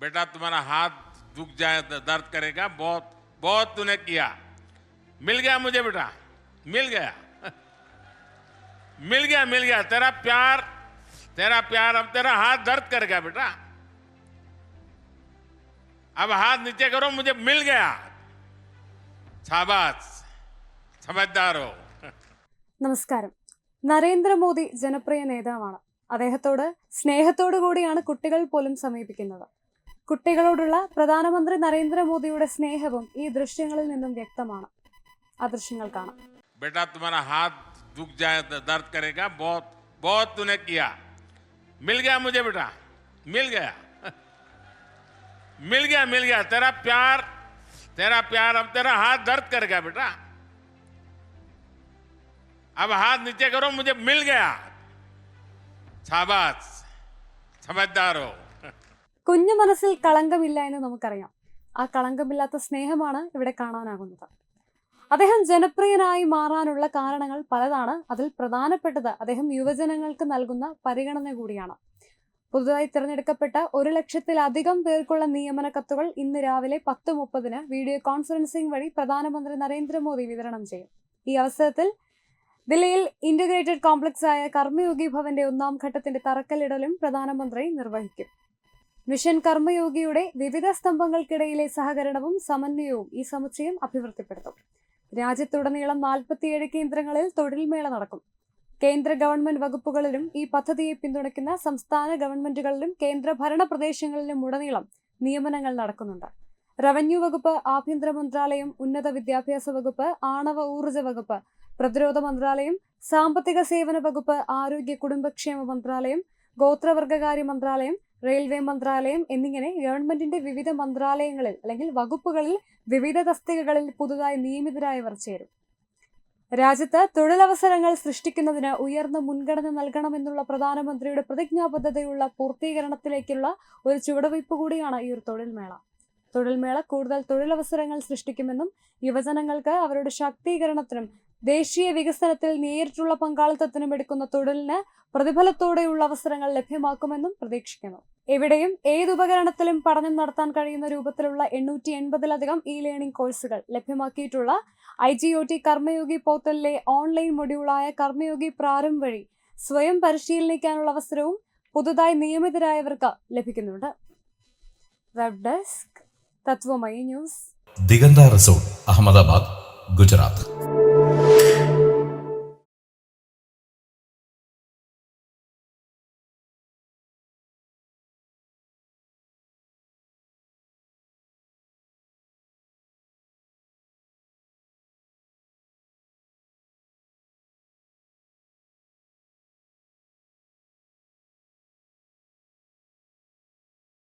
बेटा तुम्हारा हाथ दुख जाए तो दर्द करेगा बहुत बहुत तूने किया मिल गया मुझे बेटा मिल गया मिल गया मिल गया तेरा प्यार तेरा प्यार अब तेरा हाथ दर्द करेगा बेटा अब हाथ नीचे करो मुझे मिल गया शाबाश समझदार हो നമസ്കാരം നരേന്ദ്രമോദി ജനപ്രിയ നേതാവാണ് അദ്ദേഹത്തോട് സ്നേഹത്തോടു കൂടിയാണ് കുട്ടികൾ പോലും സമീപിക്കുന്നത് കുട്ടികളോടുള്ള പ്രധാനമന്ത്രി നരേന്ദ്രമോദിയുടെ സ്നേഹവും ഈ ദൃശ്യങ്ങളിൽ നിന്നും വ്യക്തമാണ് ആ ദൃശ്യങ്ങൾ കാണാം बेटा तुम्हारा हाथ दुख जाए तो दर्द करेगा बहुत बहुत तूने किया मिल गया मुझे बेटा मिल गया मिल गया मिल गया तेरा प्यार तेरा प्यार अब तेरा हाथ दर्द करेगा बेटा अब हाथ नीचे करो मुझे मिल गया शाबाश समझदार हो കുഞ്ഞു മനസ്സിൽ കളങ്കമില്ല എന്ന് നമുക്കറിയാം. ആ കളങ്കമില്ലാത്ത സ്നേഹമാണ് ഇവിടെ കാണാനാകുന്നത്. അദ്ദേഹം ജനപ്രിയനായി മാറാനുള്ള കാരണങ്ങൾ പലതാണ്. അതിൽ പ്രധാനപ്പെട്ടത് അദ്ദേഹം യുവജനങ്ങൾക്ക് നൽകുന്ന പരിഗണന കൂടിയാണ്. പുതുതായി തിരഞ്ഞെടുക്കപ്പെട്ട ഒരു ലക്ഷത്തിലധികം പേർക്കുള്ള നിയമന കത്തുകൾ ഇന്ന് രാവിലെ പത്ത് മുപ്പതിന് വീഡിയോ കോൺഫറൻസിംഗ് വഴി പ്രധാനമന്ത്രി നരേന്ദ്രമോദി വിതരണം ചെയ്യും. ഈ അവസരത്തിൽ ദില്ലിയിൽ ഇന്റഗ്രേറ്റഡ് കോംപ്ലക്സ് ആയ കർമ്മയോഗി ഭവന്റെ ഒന്നാം ഘട്ടത്തിന്റെ തറക്കല്ലിടലും പ്രധാനമന്ത്രി നിർവഹിക്കും. മിഷൻ കർമ്മയോഗിയുടെ വിവിധ സ്തംഭങ്ങൾക്കിടയിലെ സഹകരണവും സമന്വയവും ഈ സമുച്ചയം അഭിവൃദ്ധിപ്പെടുത്തും. രാജ്യത്തുടനീളം നാൽപ്പത്തിയേഴ് കേന്ദ്രങ്ങളിൽ തൊഴിൽ മേള നടക്കും. കേന്ദ്ര ഗവൺമെന്റ് വകുപ്പുകളിലും ഈ പദ്ധതിയെ പിന്തുണയ്ക്കുന്ന സംസ്ഥാന ഗവൺമെന്റുകളിലും കേന്ദ്ര ഭരണ പ്രദേശങ്ങളിലും ഉടനീളം നിയമനങ്ങൾ നടക്കുന്നുണ്ട്. റവന്യൂ വകുപ്പ് ആഭ്യന്തര മന്ത്രാലയം ഉന്നത വിദ്യാഭ്യാസ വകുപ്പ് ആണവ ഊർജ വകുപ്പ് പ്രതിരോധ മന്ത്രാലയം സാമ്പത്തിക സേവന വകുപ്പ് ആരോഗ്യ കുടുംബക്ഷേമ മന്ത്രാലയം ഗോത്രവർഗകാര്യ മന്ത്രാലയം റെയിൽവേ മന്ത്രാലയം എന്നിങ്ങനെ ഗവൺമെന്റിന്റെ വിവിധ മന്ത്രാലയങ്ങളിൽ അല്ലെങ്കിൽ വകുപ്പുകളിൽ വിവിധ തസ്തികകളിൽ പുതുതായി നിയമിതരായവർ ചേരും. രാജ്യത്ത് തൊഴിലവസരങ്ങൾ സൃഷ്ടിക്കുന്നതിന് ഉയർന്ന മുൻഗണന നൽകണമെന്നുള്ള പ്രധാനമന്ത്രിയുടെ പ്രതിജ്ഞാബദ്ധതയുള്ള പൂർത്തീകരണത്തിലേക്കുള്ള ഒരു ചുവടുവയ്പ് കൂടിയാണ് ഈ ഒരു തൊഴിൽ മേള തൊഴിൽ മേള കൂടുതൽ തൊഴിലവസരങ്ങൾ സൃഷ്ടിക്കുമെന്നും യുവജനങ്ങൾക്ക് അവരുടെ ശാക്തീകരണത്തിനും ദേശീയ വികസനത്തിൽ നേരിട്ടുള്ള പങ്കാളിത്തത്തിനും എടുക്കുന്ന തൊഴിലിന് പ്രതിഫലത്തോടെയുള്ള അവസരങ്ങൾ ലഭ്യമാക്കുമെന്നും പ്രതീക്ഷിക്കുന്നു. എവിടെയും ഏതുപകരണത്തിലും പഠനം നടത്താൻ കഴിയുന്ന രൂപത്തിലുള്ള എണ്ണൂറ്റി എൺപതിലധികം ഇ ലേണിംഗ് കോഴ്സുകൾ ലഭ്യമാക്കിയിട്ടുള്ള I G O T Karmayogi പോർട്ടലിലെ online മൊഡ്യൂളായ കർമ്മയോഗി പ്രാരം വഴി സ്വയം പരിശീലനിക്കാനുള്ള അവസരവും പുതുതായി നിയമിതരായവർക്ക് ലഭിക്കുന്നുണ്ട്. Web desk Tatwamayi news. Diganta resort Ahmedabad Gujarat.